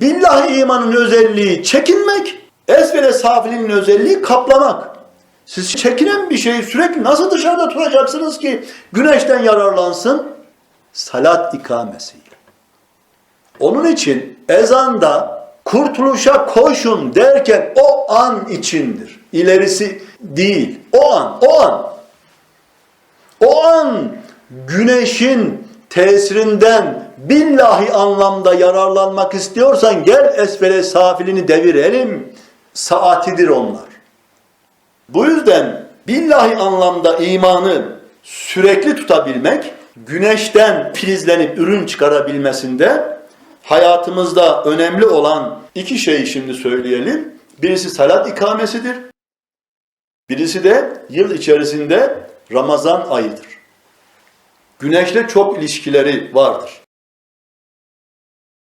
Billahi imanın özelliği çekinmek, esvele safilinin özelliği kaplamak. Siz çekinen bir şeyi sürekli nasıl dışarıda tutacaksınız ki güneşten yararlansın? Salat ikamesiyle. Onun için ezanda kurtuluşa koşun derken o an içindir. İlerisi değil. O an, o an. O an güneşin tesirinden billahi anlamda yararlanmak istiyorsan gel esfele safilini devirelim. Saatidir onlar. Bu yüzden billahi anlamda imanı sürekli tutabilmek, güneşten filizlenip ürün çıkarabilmesinde hayatımızda önemli olan iki şeyi şimdi söyleyelim. Birisi salat ikamesidir. Birisi de yıl içerisinde Ramazan ayıdır. Güneşle çok ilişkileri vardır.